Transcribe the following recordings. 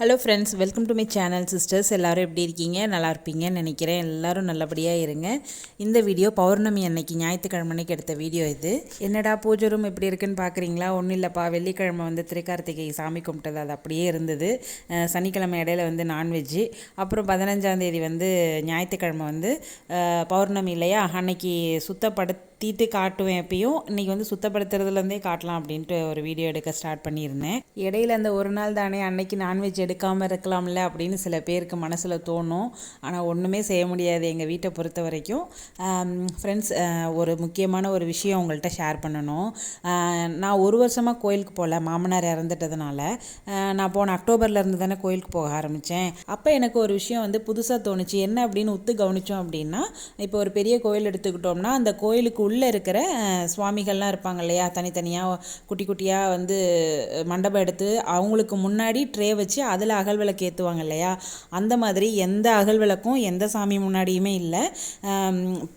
Hello friends welcome to my channel sisters எல்லோரும் எப்படி இருக்கீங்க? நல்லா இருப்பீங்கன்னு நினைக்கிறேன். எல்லோரும் நல்லபடியாக இருங்க. இந்த வீடியோ பௌர்ணமி அன்னைக்கு ஞாயிற்றுக்கிழமைக்கு எடுத்த வீடியோ இது. என்னடா பூஜை ரூம் எப்படி இருக்குன்னு பார்க்குறீங்களா ஒன்றும் இல்லைப்பா. வெள்ளிக்கிழமை வந்து திருக்கார்த்திகை சாமி கும்பிட்டது. அது அப்படியே இருந்தது. சனிக்கிழமை இடையில வந்து நான்வெஜ்ஜு அப்புறம் பதினஞ்சாந்தேதி வந்து ஞாயிற்றுக்கிழமை வந்து பௌர்ணமி இல்லையா? அன்னைக்கு தீட்டு காட்டுவேன் எப்பயும். இன்றைக்கி வந்து சுத்தப்படுத்துறதுலேருந்தே காட்டலாம் அப்படின்ட்டு ஒரு வீடியோ எடுக்க ஸ்டார்ட் பண்ணியிருந்தேன். இடையில அந்த ஒரு நாள் தானே அன்னைக்கு நான்வெஜ் எடுக்காமல் இருக்கலாம்ல அப்படின்னு சில பேருக்கு மனசில் தோணும். ஆனால் ஒன்றுமே செய்ய முடியாது எங்கள் வீட்டை பொறுத்த வரைக்கும். ஃப்ரெண்ட்ஸ் ஒரு முக்கியமான ஒரு விஷயம் உங்கள்கிட்ட ஷேர் பண்ணணும். நான் ஒரு வருஷமாக கோயிலுக்கு போகல மாமனார் இறந்துட்டதுனால. நான் போன அக்டோபர்லேருந்து தானே கோயிலுக்கு போக ஆரம்பித்தேன் அப்போ எனக்கு ஒரு விஷயம் வந்து புதுசாக தோணுச்சு. என்ன அப்படின்னு உத்து கவனித்தோம் அப்படின்னா இப்போ ஒரு பெரிய கோயில் எடுத்துக்கிட்டோம்னா அந்த கோயிலுக்கு உள்ளே இருக்கிற சுவாமிகள்லாம் இருப்பாங்க இல்லையா? தனித்தனியாக குட்டி குட்டியாக வந்து மண்டபம் எடுத்து அவங்களுக்கு முன்னாடி ட்ரே வச்சு அதில் அகல் விளக்கு ஏற்றுவாங்க இல்லையா? அந்த மாதிரி எந்த அகல் விளக்கும் எந்த சாமி முன்னாடியுமே இல்லை.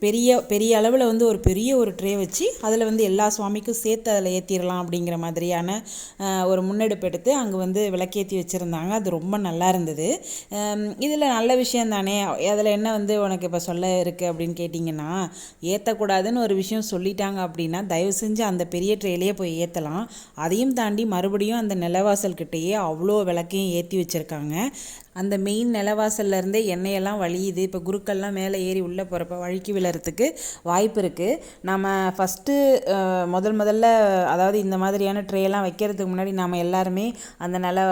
பெரிய பெரிய அளவில் வந்து ஒரு பெரிய ஒரு ட்ரே வச்சு அதில் வந்து எல்லா சுவாமிக்கும் சேர்த்து அதில் ஏற்றிடலாம் அப்படிங்கிற மாதிரியான ஒரு முன்னெடுப்பு எடுத்து அங்கே வந்து விளக்கேற்றி வச்சுருந்தாங்க. அது ரொம்ப நல்லா இருந்தது. இதில் நல்ல விஷயம் தானே? அதில் என்ன வந்து உனக்கு இப்போ சொல்ல இருக்குது அப்படின்னு கேட்டிங்கன்னா ஏற்றக்கூடாதுன்னு ஒரு விஷயம் சொல்லிட்டாங்க அப்படின்னா தயவு செஞ்சு அந்த பெரிய ட்ரேலையே போய் ஏற்றலாம் அதையும் தாண்டி மறுபடியும் அந்த நிலவாசல் கிட்டேயே அவ்வளோ விளக்கையும் ஏற்றி வச்சுருக்காங்க. அந்த மெயின் நிலவாசல்ல இருந்தே எண்ணெயெல்லாம் வழியுது. இப்போ குருக்கள்லாம் மேலே ஏறி உள்ளே போகிறப்ப வழுக்கி விழறதுக்கு வாய்ப்பு இருக்குது நம்ம ஃபஸ்ட்டு முதல் முதல்ல அதாவது இந்த மாதிரியான ட்ரேலாம் வைக்கிறதுக்கு முன்னாடி நாம் எல்லாருமே அந்த நில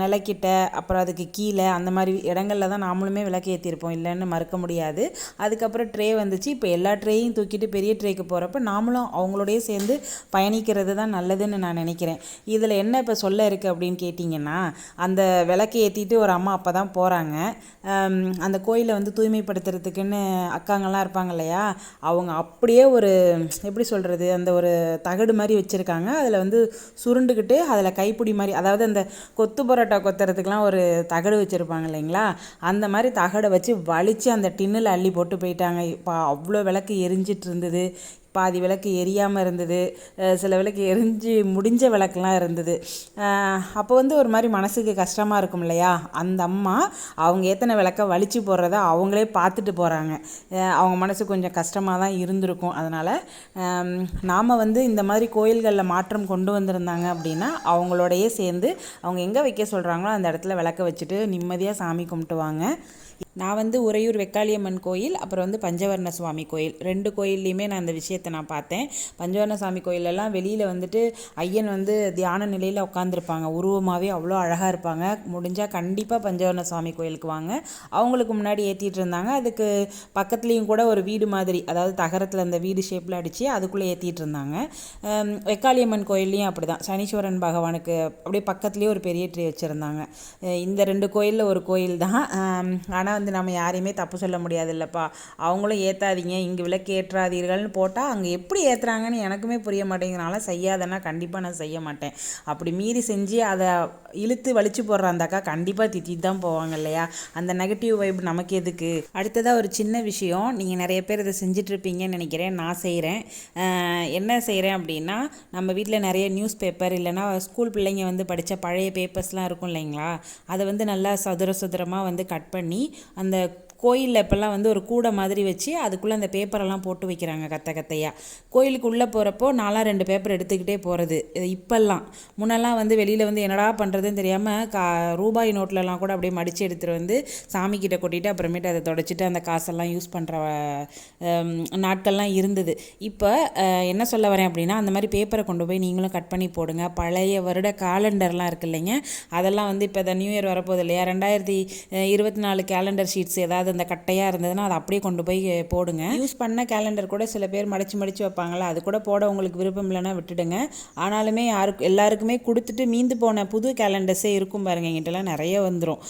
நிலக்கிட்ட அப்புறம் அதுக்கு கீழே அந்த மாதிரி இடங்களில் தான் நாமளுமே விளக்கு ஏற்றிருப்போம் இல்லைன்னு மறுக்க முடியாது. அதுக்கப்புறம் ட்ரே வந்துச்சு. இப்போ எல்லா ட்ரேயும் தூக்கிட்டு பெரிய ட்ரேக்கு போகிறப்ப நாமளும் அவங்களோடய சேர்ந்து பயணிக்கிறது தான் நல்லதுன்னு நான் நினைக்கிறேன். இதில் என்ன இப்போ சொல்ல இருக்குது அப்படின்னு கேட்டிங்கன்னா அந்த விளக்கு ஏற்றிட்டு ஒரு அம்மா அப்பா தான் போகிறாங்க அந்த கோயிலை வந்து தூய்மைப்படுத்துறதுக்குன்னு அக்காங்கெல்லாம் இருப்பாங்க இல்லையா? அவங்க அப்படியே ஒரு எப்படி சொல்கிறது அந்த ஒரு தகடு மாதிரி வச்சுருக்காங்க. அதில் வந்து சுருண்டுக்கிட்டு அதில் கைப்பிடி மாதிரி அதாவது அந்த கொத்து பரோட்டா கொத்துறதுக்கெலாம் ஒரு தகடு வச்சுருப்பாங்க இல்லைங்களா? அந்த மாதிரி தகடை வச்சு வலித்து அந்த டின்னில் அள்ளி போட்டு போயிட்டாங்க. இப்போ அவ்வளோ விளக்கு எரிஞ்சிட்டு இருந்தது. பாதி விளக்கு எரியாமல் இருந்தது. சில விளக்கு எரிஞ்சு முடிஞ்ச விளக்குலாம் இருந்தது. அப்போ வந்து ஒரு மாதிரி மனசுக்கு கஷ்டமாக இருக்கும் இல்லையா? அந்த அம்மா அவங்க ஏற்றின விளக்க வலிச்சு போடுறத அவங்களே பார்த்துட்டு போகிறாங்க அவங்க மனசு கொஞ்சம் கஷ்டமாக தான் இருந்திருக்கும். அதனால் நாம் வந்து இந்த மாதிரி கோயில்களில் மாற்றம் கொண்டு வந்திருந்தாங்க அப்படின்னா அவங்களோடையே சேர்ந்து அவங்க எங்கே வைக்க சொல்கிறாங்களோ அந்த இடத்துல விளக்க வச்சுட்டு நிம்மதியாக சாமி கும்பிட்டுவாங்க நான் வந்து உறையூர் வெக்காளியம்மன் கோயில் அப்புறம் வந்து பஞ்சவர்ண சுவாமி கோயில். ரெண்டு கோயில்லையுமே நான் அந்த விஷயத்தை நான் பார்த்தேன். பஞ்சவர்ண சுவாமி கோயிலெல்லாம் வெளியில் வந்துட்டு ஐயன் வந்து தியான நிலையில் உட்காந்துருப்பாங்க உருவமாகவே அவ்வளோ அழகாக இருப்பாங்க. முடிஞ்சால் கண்டிப்பாக பஞ்சவர்ண சுவாமி கோயிலுக்கு வாங்க. அவங்களுக்கு முன்னாடி ஏற்றிட்டு இருந்தாங்க. அதுக்கு பக்கத்துலேயும் கூட ஒரு வீடு மாதிரி அதாவது தகரத்தில் அந்த வீடு ஷேப்பில் அடித்து அதுக்குள்ளே ஏற்றிட்டு இருந்தாங்க. வெக்காளியம்மன் கோயில்லையும் அப்படி தான் சனீஸ்வரன் பகவானுக்கு அப்படியே பக்கத்துலேயே ஒரு பெரிய ட்ரீ வச்சுருந்தாங்க. இந்த ரெண்டு கோயிலில் ஒரு கோயில் தான் ஆனால் வந்து நம்ம யாரையுமே தப்பு சொல்ல முடியாது இல்லைப்பா அவங்களும் ஏற்றாதீங்க இங்கே விளக்கு ஏற்றாதீர்கள்னு போட்டால் அங்கே எப்படி ஏற்றுறாங்கன்னு எனக்குமே புரிய மாட்டேங்கிறனால செய்யாதன்னா கண்டிப்பாக நான் செய்ய மாட்டேன். அப்படி மீறி செஞ்சு அதை இழுத்து வலிச்சு போடுற அந்த அக்கா கண்டிப்பாக தித்திட்டு தான் போவாங்க இல்லையா? அந்த நெகட்டிவ் வைப் நமக்கு எதுக்கு? அடுத்ததாக ஒரு சின்ன விஷயம் நீங்கள் நிறைய பேர் இதை செஞ்சிட்ருப்பீங்கன்னு நினைக்கிறேன் நான் செய்கிறேன் என்ன செய்கிறேன் அப்படின்னா நம்ம வீட்டில் நிறைய நியூஸ் பேப்பர் இல்லைன்னா ஸ்கூல் பிள்ளைங்க வந்து படித்த பழைய பேப்பர்ஸ்லாம் இருக்கும் இல்லைங்களா? அதை வந்து நல்லா சதுர சதுரமாக வந்து கட் பண்ணி அந்த கோயிலில் இப்போல்லாம் வந்து ஒரு கூடை மாதிரி வச்சு அதுக்குள்ளே அந்த பேப்பரெல்லாம் போட்டு வைக்கிறாங்க கத்த கத்தையாக கோயிலுக்கு உள்ளே போகிறப்போ நாலாம் ரெண்டு பேப்பர் எடுத்துக்கிட்டே போகிறது இப்போல்லாம். முன்னெல்லாம் வந்து வெளியில் வந்து என்னடா பண்ணுறதுன்னு தெரியாமல் கா ரூபாய் நோட்லலாம் கூட அப்படியே மடித்து எடுத்துகிட்டு வந்து சாமிக்கிட்ட கொட்டிட்டு அப்புறமேட்டு அதை தொடச்சிட்டு அந்த காசெல்லாம் யூஸ் பண்ணுற நாட்கள்லாம் இருந்தது. இப்போ என்ன சொல்ல வரேன் அப்படின்னா அந்த மாதிரி பேப்பரை கொண்டு போய் நீங்களும் கட் பண்ணி போடுங்க. பழைய வருட காலண்டர்லாம் இருக்கு இல்லைங்க. அதெல்லாம் வந்து இப்போ இந்த நியூ இயர் வரப்போகுது இல்லையா? ரெண்டாயிரத்தி இருபத்தி நாலு கேலண்டர் ஷீட்ஸ் ஏதாவது அந்த கட்டையாக இருந்ததுன்னா அதை அப்படியே கொண்டு போய் போடுங்க. யூஸ் பண்ண கேலண்டர் கூட சில பேர் மடிச்சு மடிச்சு வைப்பாங்களா அது கூட போட உங்களுக்கு விருப்பம் இல்லைன்னா விட்டுடுங்க. ஆனாலுமே யாருக்கு எல்லாருக்குமே கொடுத்துட்டு மீந்து போன புது கேலண்டர்ஸே இருக்கும் பாருங்க எங்கிட்டலாம் நிறைய வந்துடும்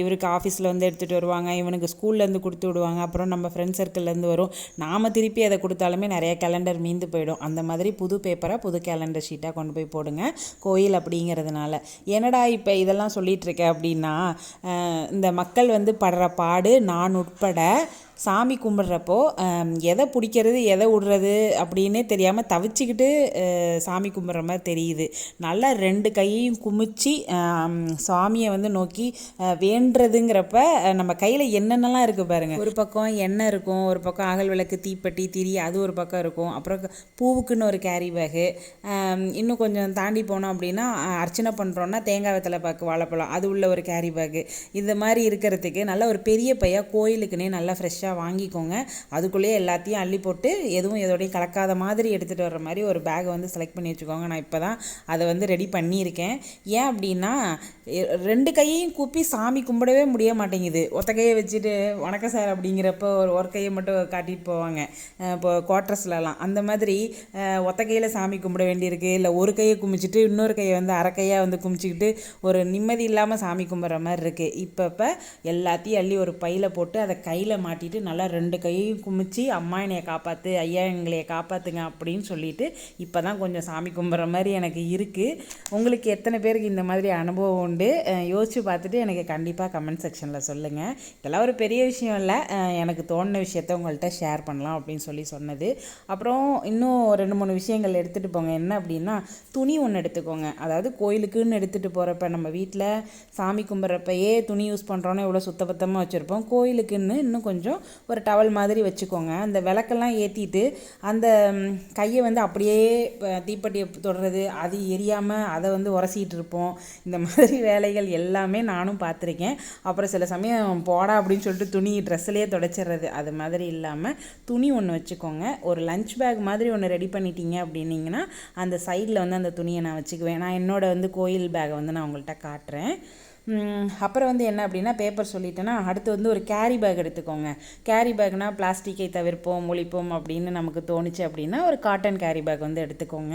இவருக்கு ஆஃபீஸில் வந்து எடுத்துகிட்டு வருவாங்க இவனுக்கு ஸ்கூல்லேருந்து கொடுத்து விடுவாங்க அப்புறம் நம்ம ஃப்ரெண்ட் சர்க்கிள்லேருந்து வரும். நாம் திருப்பி அதை கொடுத்தாலுமே நிறைய கேலண்டர் மீந்து போயிடும். அந்த மாதிரி புது பேப்பராக புது கேலண்டர் ஷீட்டாக கொண்டு போய் போடுங்க கோயில் அப்படிங்கிறதுனால. என்னடா இப்போ இதெல்லாம் சொல்லிகிட்ருக்கேன் அப்படின்னா இந்த மக்கள் வந்து படுற பாடு நான் உட்பட சாமி கும்பிட்றப்போ எதை பிடிக்கிறது எதை விடுறது அப்படின்னே தெரியாமல் தவிச்சுக்கிட்டு சாமி கும்பிட்ற மாதிரி தெரியுது. நல்லா ரெண்டு கையையும் குமிச்சு சாமியை வந்து நோக்கி வேண்டுறதுங்கிறப்ப நம்ம கையில் என்னென்னலாம் இருக்குது பாருங்கள் ஒரு பக்கம் எண்ணெய் இருக்கும் ஒரு பக்கம் அகல் விளக்கு தீப்பெட்டி திரி அது ஒரு பக்கம் இருக்கும். அப்புறம் பூவுக்குன்னு ஒரு கேரி பேகு. இன்னும் கொஞ்சம் தாண்டி போனோம் அப்படின்னா அர்ச்சனை பண்ணுறோன்னா தேங்காய் வெத்தலை பாக்கு வாழைப்பழம் அது உள்ள ஒரு கேரி பேகு. இந்த மாதிரி இருக்கிறதுக்கு நல்ல ஒரு பெரிய பையா கோயிலுக்குன்னே நல்லா ஃப்ரெஷ்ஷாக வாங்கிக்கோங்க. அதுக்குள்ளேயே எல்லாத்தையும் அள்ளி போட்டு எதுவும் எதோடையும் கலக்காத மாதிரி எடுத்துகிட்டு வர்ற மாதிரி ஒரு பேக்கை வந்து செலக்ட் பண்ணி வச்சுக்கோங்க. நான் இப்போ தான் அதை வந்து ரெடி பண்ணியிருக்கேன். ஏன் அப்படின்னா ரெண்டு கையையும் கூப்பி சாமி கும்பிடவே முடிய மாட்டேங்குது. ஒத்த கையை வச்சுட்டு வணக்கம் சார் அப்படிங்கிறப்ப ஒரு ஒரு கையை மட்டும் காட்டிட்டு போவாங்க. இப்போ குவார்ட்டர்ஸ்லலாம் அந்த மாதிரி ஒத்த கையில் சாமி கும்பிட வேண்டியிருக்கு. இல்லை ஒரு கையை குமிச்சிட்டு இன்னொரு கையை வந்து அரை கையாக வந்து குமிச்சிக்கிட்டு ஒரு நிம்மதி இல்லாமல் சாமி கும்பிட்ற மாதிரி இருக்குது இப்போ இப்போ எல்லாத்தையும் அள்ளி ஒரு பையில் போட்டு அதை கையில் மாட்டிட்டு நல்லா ரெண்டு கையும் குமிச்சு அம்மா என்னைய காப்பாற்று ஐயா எங்களைய காப்பாற்றுங்க அப்படின்னு சொல்லிட்டு இப்போ தான் கொஞ்சம் சாமி கும்பிட்ற மாதிரி எனக்கு இருக்குது உங்களுக்கு எத்தனை பேருக்கு இந்த மாதிரி அனுபவம் உண்டு? யோசித்து பார்த்துட்டு எனக்கு கண்டிப்பாக கமெண்ட் செக்ஷனில் சொல்லுங்கள் இதெல்லாம் ஒரு பெரிய விஷயம் இல்லை. எனக்கு தோணுன விஷயத்த உங்கள்கிட்ட ஷேர் பண்ணலாம் அப்படின்னு சொல்லி சொன்னது. அப்புறம் இன்னும் ரெண்டு மூணு விஷயங்கள் எடுத்துகிட்டு போங்க. என்ன அப்படின்னா துணி ஒன்று எடுத்துக்கோங்க. அதாவது கோயிலுக்குன்னு எடுத்துகிட்டு போகிறப்ப நம்ம வீட்டில் சாமி கும்பிட்றப்பயே துணி யூஸ் பண்ணுறோன்னு எவ்வளோ சுத்தபத்தமாக வச்சுருப்போம். கோயிலுக்குன்னு இன்னும் கொஞ்சம் ஒரு டவல் மாதிரி வச்சுக்கோங்க. அந்த விளக்கெல்லாம் ஏற்றிட்டு அந்த கையை வந்து அப்படியே அஹ், தீப்பெட்டியை தொடுறது அது எரியாமல் அதை வந்து உரசிக்கிட்டு இருப்போம். இந்த மாதிரி வேலைகள் எல்லாமே நானும் பார்த்துருக்கேன். அப்புறம் சில சமயம் போடா அப்படின்னு சொல்லிட்டு துணி ட்ரெஸ்ஸிலே தொடச்சிடுறது. அது மாதிரி இல்லாமல் துணி ஒன்று வச்சுக்கோங்க. ஒரு லஞ்ச் பேக் மாதிரி ஒன்று ரெடி பண்ணிட்டீங்க அப்படின்னீங்கன்னா அந்த சைடில் வந்து அந்த துணியை நான் வச்சுக்குவேன். நான் என்னோட வந்து கோயில் பேக்கை வந்து நான் உங்கள்கிட்ட காட்டுறேன். அப்புறம் வந்து என்ன அப்படின்னா பேப்பர் சொல்லிட்டேன்னா அடுத்து வந்து ஒரு கேரி பேக் எடுத்துக்கோங்க. கேரி பேக்னால் பிளாஸ்டிக்கை தவிர்ப்போம் ஒழிப்போம் அப்படின்னு நமக்கு தோணுச்சு அப்படின்னா ஒரு காட்டன் கேரி பேக் வந்து எடுத்துக்கோங்க.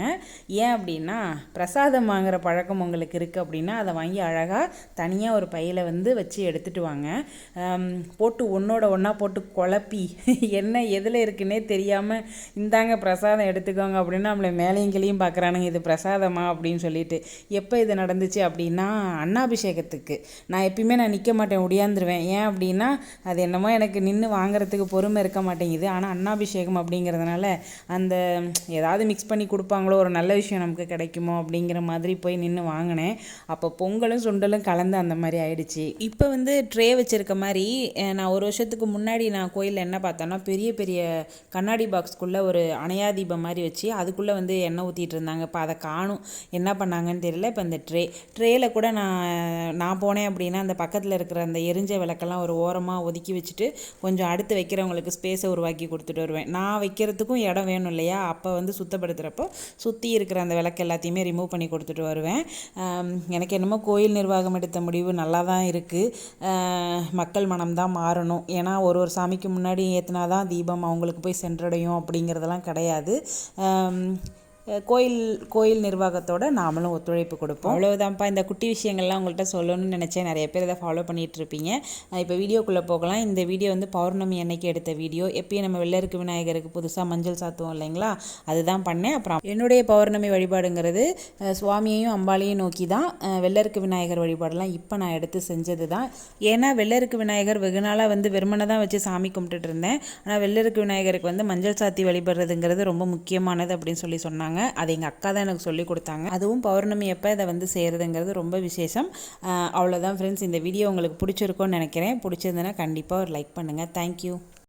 ஏன் அப்படின்னா பிரசாதம் வாங்குற பழக்கம் உங்களுக்கு இருக்குது அப்படின்னா அதை வாங்கி அழகாக தனியாக ஒரு பையில் வந்து வச்சு எடுத்துகிட்டு வாங்க. போட்டு ஒன்றோட ஒன்றா போட்டு குழப்பி என்ன எதில் இருக்குன்னே தெரியாமல் இந்தாங்க பிரசாதம் எடுத்துக்கோங்க அப்படின்னு நம்மளை மேலேயும் கிளியும் பார்க்குறானுங்க இது பிரசாதமா அப்படின்னு சொல்லிட்டு எப்போ இது நடந்துச்சு அப்படின்னா இருக்குது நான் எப்பயுமே நான் நிற்க மாட்டேன் ஒடியாந்துருவேன். ஏன் அப்படின்னா அது என்னமோ எனக்கு நின்று வாங்குறதுக்கு பொறுமை இருக்க மாட்டேங்குது. ஆனால் அன்னாபிஷேகம் அப்படிங்கிறதுனால அந்த ஏதாவது மிக்ஸ் பண்ணி கொடுப்பாங்களோ ஒரு நல்ல விஷயம் நமக்கு கிடைக்குமோ அப்படிங்கிற மாதிரி போய் நின்று வாங்கினேன். அப்போ பொங்கலும் சுண்டலும் கலந்து அந்த மாதிரி ஆயிடுச்சு. இப்போ வந்து ட்ரே வச்சுருக்க மாதிரி நான் ஒரு வருஷத்துக்கு முன்னாடி நான் கோயிலில் என்ன பார்த்தேன்னா பெரிய பெரிய கண்ணாடி பாக்ஸ்க்குள்ளே ஒரு அணையா தீபம் மாதிரி வச்சு அதுக்குள்ளே வந்து எண்ணெய் ஊற்றிட்டு இருந்தாங்க. இப்போ அதை காணும். என்ன பண்ணாங்கன்னு தெரியல. இப்போ இந்த ட்ரே ட்ரேயில் கூட நான் நான் நான் போனேன் அப்படின்னா அந்த பக்கத்தில் இருக்கிற அந்த எரிஞ்ச விளக்கெல்லாம் ஒரு ஓரமாக ஒதுக்கி வச்சுட்டு கொஞ்சம் அடுத்து வைக்கிறவங்களுக்கு ஸ்பேஸை உருவாக்கி கொடுத்துட்டு வருவேன். நான் வைக்கிறதுக்கும் இடம் வேணும் இல்லையா? அப்போ வந்து சுத்தப்படுத்துகிறப்போ சுற்றி இருக்கிற அந்த விளக்கு எல்லாத்தையுமே ரிமூவ் பண்ணி கொடுத்துட்டு வருவேன். எனக்கு என்னமோ கோயில் நிர்வாகம் எடுத்த முடிவு நல்லா தான் இருக்குது மக்கள் மனம் தான் மாறணும். ஏன்னா ஒரு ஒரு சாமிக்கு முன்னாடி ஏற்றினா தான் தீபம் அவங்களுக்கு போய் சென்றடையும் அப்படிங்கிறதெல்லாம் கிடையாது. கோயில் கோயில் நிர்வாகத்தோட நாமளும் ஒத்துழைப்பு கொடுப்போம். அவ்வளோதான்ப்பா இந்த குட்டி விஷயங்கள்லாம் உங்கள்கிட்ட சொல்லணும்னு நினச்சேன். நிறைய பேர் இதை ஃபாலோ பண்ணிகிட்ருப்பீங்க இப்போ வீடியோக்குள்ளே போகலாம். இந்த வீடியோ வந்து பௌர்ணமி அன்னைக்கு எடுத்த வீடியோ. எப்பயும் நம்ம வெள்ளருக்கு விநாயகருக்கு புதுசாக மஞ்சள் சாத்துவோம் இல்லைங்களா? அதுதான் பண்ணேன். அப்புறம் என்னுடைய பௌர்ணமி வழிபாடுங்கிறது சுவாமியையும் அம்பாளையும் நோக்கி தான் வெள்ளருக்கு விநாயகர் வழிபாடெல்லாம் இப்போ நான் எடுத்து செஞ்சது தான். ஏன்னா வெள்ளருக்கு விநாயகர் வெகு நாளாக வந்து வெறுமனை தான் வச்சு சாமி கும்பிட்டுட்டு இருந்தேன். ஆனால் வெள்ளருக்கு விநாயகருக்கு வந்து மஞ்சள் சாத்தி வழிபடுறதுங்கிறது ரொம்ப முக்கியமானது அப்படின்னு சொல்லி சொன்னாங்க. அது எங்கள் அக்கா தான் எனக்கு சொல்லி கொடுத்தாங்க. அதுவும் பௌர்ணமி அப்போ இதை வந்து செய்கிறதுங்கிறது ரொம்ப விசேஷம். அவ்வளோதான் ஃப்ரெண்ட்ஸ் இந்த வீடியோ உங்களுக்கு பிடிச்சிருக்கோன்னு நினைக்கிறேன். பிடிச்சிருந்ததுன்னா கண்டிப்பாக ஒரு லைக் பண்ணுங்கள் தேங்க்யூ